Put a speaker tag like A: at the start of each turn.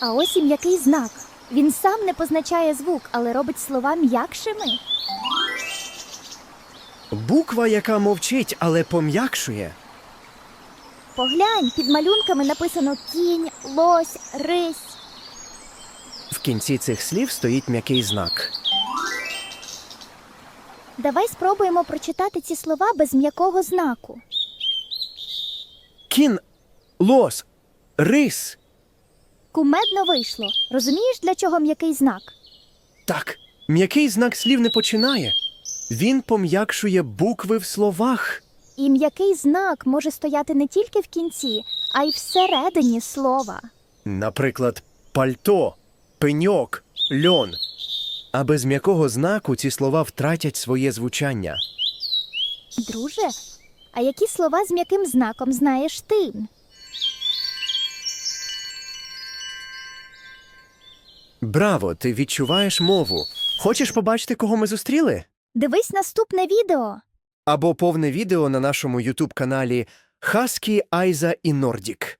A: А ось і м'який знак. Він сам не позначає звук, але робить слова м'якшими.
B: Буква, яка мовчить, але пом'якшує.
A: Поглянь, під малюнками написано кінь, лось, рись.
B: В кінці цих слів стоїть м'який знак.
A: Давай спробуємо прочитати ці слова без м'якого знаку.
B: Кін, лос, рис.
A: Кумедно вийшло. Розумієш, для чого м'який знак?
B: Так, м'який знак слів не починає. Він пом'якшує букви в словах.
A: І м'який знак може стояти не тільки в кінці, а й всередині слова.
B: Наприклад, пальто, пеньок, льон. А без м'якого знаку ці слова втратять своє звучання.
A: Друже, а які слова з м'яким знаком знаєш ти?
B: Браво! Ти відчуваєш мову. Хочеш побачити, кого ми зустріли?
A: Дивись наступне відео.
B: Або повне відео на нашому ютуб каналі Хаскі, Айза і Нордік.